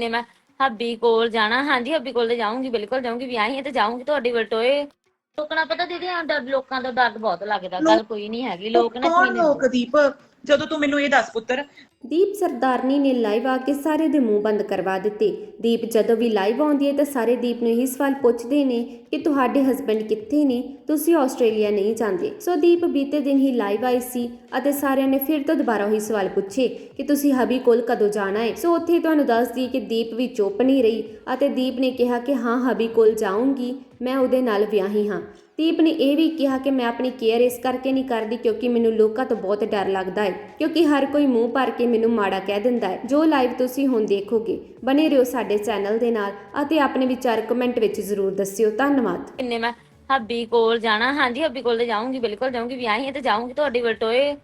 ਕਿੰਨੇ ਮੈਂ ਹੱਬੀ ਕੋਲ ਜਾਣਾ। ਹਾਂਜੀ ਹੱਬੀ ਕੋਲ ਤੇ ਜਾਊਂਗੀ ਬਿਲਕੁਲ ਜਾਊਂਗੀ ਵੀ ਆਈ ਹਾਂ ਤੇ ਜਾਊਂਗੀ ਤੁਹਾਡੀ ਵਲਟੋਏ ਲੋਕਾਂ ਪਤਾ ਦੀਦੀ ਆਂ ਡਰ ਲੋਕਾਂ ਦਾ ਡਰ ਬਹੁਤ ਲੱਗਦਾ ਗੱਲ ਕੋਈ ਨਹੀਂ ਹੈਗੀ ਲੋਕ ਨਾ ਕੌਣ ਕੀ ਲੋਕ ਦੀਪ? ਜਦੋਂ ਤੂੰ ਮੈਨੂੰ ਇਹ ਦੱਸ ਪੁੱਤਰ। ਦੀਪ ਸਰਦਾਰਨੀ ਨੇ ਲਾਈਵ ਆ ਕੇ ਸਾਰੇ ਦੇ ਮੂੰਹ ਬੰਦ ਕਰਵਾ ਦਿੱਤੇ। ਦੀਪ ਜਦੋਂ ਵੀ ਲਾਈਵ ਆਉਂਦੀ ਹੈ ਤਾਂ ਸਾਰੇ ਦੀਪ ਨੂੰ ਇਹੀ ਸਵਾਲ ਪੁੱਛਦੇ ਨੇ ਕਿ ਤੁਹਾਡੇ ਹਸਬੰਡ ਕਿੱਥੇ ਨੇ? ਤੁਸੀਂ ਆਸਟ੍ਰੇਲੀਆ ਨਹੀਂ ਜਾਂਦੇ। ਸੋ ਦੀਪ ਬੀਤੇ ਦਿਨ ਹੀ ਲਾਈਵ ਆਈ ਸੀ ਅਤੇ ਸਾਰਿਆਂ ਨੇ ਫਿਰ ਤੋਂ ਦੁਬਾਰਾ ਉਹੀ ਸਵਾਲ ਪੁੱਛੇ ਕਿ ਤੁਸੀਂ ਹਬੀ ਕੋਲ ਕਦੋਂ ਜਾਣਾ ਹੈ? ਸੋ ਉੱਥੇ ਤੁਹਾਨੂੰ ਦੱਸਦੀ ਕਿ ਦੀਪ ਵੀ ਚੁੱਪ ਨਹੀਂ ਰਹੀ ਅਤੇ ਦੀਪ ਨੇ ਕਿਹਾ ਕਿ ਹਾਂ, ਹਬੀ ਕੋਲ ਜਾਊਂਗੀ। ਮੈਂ ਉਹਦੇ ਨਾਲ ਵਿਆਹੀ ਹਾਂ। ਦੀਪ ਨੇ ਇਹ ਵੀ ਕਿਹਾ ਕਿ ਮੈਂ ਆਪਣੀ ਕੇਅਰ ਇਸ ਕਰਕੇ ਨਹੀਂ ਕਰਦੀ ਕਿਉਂਕਿ ਮੈਨੂੰ ਲੋਕਾਂ ਤੋਂ ਬਹੁਤ ਡਰ ਲੱਗਦਾ ਹੈ। ਕਿਉਂਕਿ ਹਰ ਕੋਈ ਮੂੰਹ ਭਰ ਕੇ ਮੈਨੂੰ ਮਾੜਾ ਕਹਿ ਦਿੰਦਾ ਹੈ। ਜੋ ਲਾਈਵ ਤੁਸੀਂ ਹੁਣ ਦੇਖੋਗੇ ਬਨੇ ਰਹੋ ਸਾਡੇ ਚੈਨਲ ਦੇ ਨਾਲ ਅਤੇ ਆਪਣੇ ਵਿਚਾਰ ਕਮੈਂਟ ਵਿੱਚ ਜ਼ਰੂਰ ਦੱਸਿਓ। ਧੰਨਵਾਦ। ਕਿੰਨੇ ਮੈਂ ਹੱਬੀ ਕੋਲ ਜਾਣਾ। ਹਾਂਜੀ ਹੱਬੀ ਕੋਲ ਤੇ ਜਾਊਂਗੀ ਬਿਲਕੁਲ ਜਾਊਂਗੀ। ਵੀ ਆਈ ਹਾਂ ਤੇ ਜਾਊਂਗੀ। ਤੁਹਾਡੀ ਵਲਟੋਏ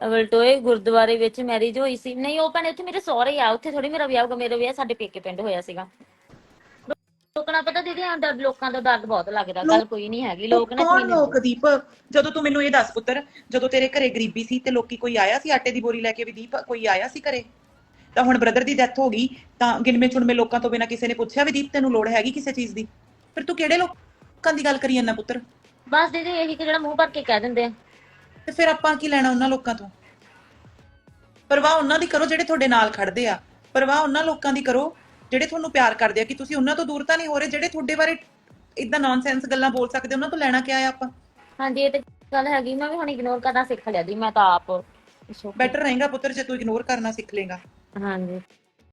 ਵਲਟੋਏ ਗੁਰਦੁਆਰੇ ਵਿੱਚ ਮੈਰਿਜ ਹੋਈ ਸੀ। ਨਹੀਂ ਉਹ ਭੈਣੇ ਉੱਥੇ ਮੇਰੇ ਸਹੁਰੇ ਆ। ਉੱਥੇ ਥੋੜੀ ਮੇਰਾ ਵਿਆਹ ਹੋਗਾ ਮੇਰਾ ਵਿਆਹ ਸਾਡੇ ਪੇਕੇ ਪਿੰਡ ਹੋਇਆ ਸੀਗਾ। ਲੋਕਾਂ ਪਤਾ ਦੀਦੀ ਆਂ ਡਰ ਲੋਕਾਂ ਦਾ ਡਰ ਬਹੁਤ ਲੱਗਦਾ। ਗੱਲ ਕੋਈ ਨਹੀਂ ਹੈਗੀ। ਲੋਕ ਨਾ ਕੌਣ ਕੀ ਲੋਕ ਦੀਪ? ਜਦੋਂ ਤੂੰ ਮੈਨੂੰ ਇਹ ਦੱਸ ਪੁੱਤਰ ਜਦੋਂ ਤੇਰੇ ਘਰੇ ਗਰੀਬੀ ਸੀ ਤੇ ਲੋਕੀ ਕੋਈ ਆਇਆ ਸੀ? ਆਟੇ ਦੀ ਬੋਰੀ ਲੈ ਕੇ ਵੀ ਦੀਪ ਕੋਈ ਆਇਆ ਸੀ ਘਰੇ? ਤਾਂ ਹੁਣ ਬ੍ਰਦਰ ਦੀ ਡੈਥ ਹੋ ਗਈ ਤਾਂ ਗਿਣਵੇਂ ਚੁਣਵੇਂ ਲੋਕਾਂ ਤੋਂ ਬਿਨਾਂ ਕਿਸੇ ਨੇ ਪੁੱਛਿਆ ਵੀ ਦੀਪ ਤੈਨੂੰ ਲੋੜ ਹੈਗੀ ਕਿਸੇ ਚੀਜ਼ ਦੀ? ਫਿਰ ਤੂੰ ਕਿਹੜੇ ਲੋਕਾਂ ਦੀ ਗੱਲ ਕਰੀ ਜਾਂਦਾ ਪੁੱਤਰ? ਬਸ ਦੀਦੀ ਇਹੀ ਕਿ ਜਿਹੜਾ ਮੂੰਹ ਭਰ ਕੇ ਕਹਿ ਦਿੰਦੇ ਆ। ਤੇ ਫਿਰ ਆਪਾਂ ਕੀ ਲੈਣਾ ਉਹਨਾਂ ਲੋਕਾਂ ਤੋਂ? ਪਰਵਾਹ ਉਹਨਾਂ ਦੀ ਕਰੋ ਜਿਹੜੇ ਤੁਹਾਡੇ ਨਾਲ ਖੜਦੇ ਆ। ਪਰਵਾਹ ਉਹਨਾਂ ਲੋਕਾਂ ਦੀ ਕਰੋ ਜਿਹੜੇ ਤੁਹਾਨੂੰ ਪਿਆਰ ਕਰਦੇ ਆ ਕਿ ਤੁਸੀਂ ਉਹਨਾਂ ਤੋਂ ਦੂਰ ਤਾਂ ਨਹੀਂ ਹੋ ਰਹੇ ਜਿਹੜੇ ਤੁਹਾਡੇ ਬਾਰੇ ਇਦਾਂ ਨੌਨਸੈਂਸ ਗੱਲਾਂ ਬੋਲ ਸਕਦੇ ਉਹਨਾਂ ਤੋਂ ਲੈਣਾ ਕਿਆ ਆ ਆਪਾਂ? ਹਾਂਜੀ ਇਹ ਤੇ ਗੱਲ ਹੈਗੀ ਮੈਂ ਵੀ ਹੁਣ ਇਗਨੋਰ ਕਰਨਾ ਸਿੱਖ ਲਿਆ ਦੀ ਮੈਂ ਤਾਂ ਆਪ ਬੈਟਰ ਰਹੇਗਾ ਪੁੱਤਰ ਜੇ ਤੂੰ ਇਗਨੋਰ ਕਰਨਾ ਸਿੱਖ ਲੇਗਾ ਹਾਂਜੀ।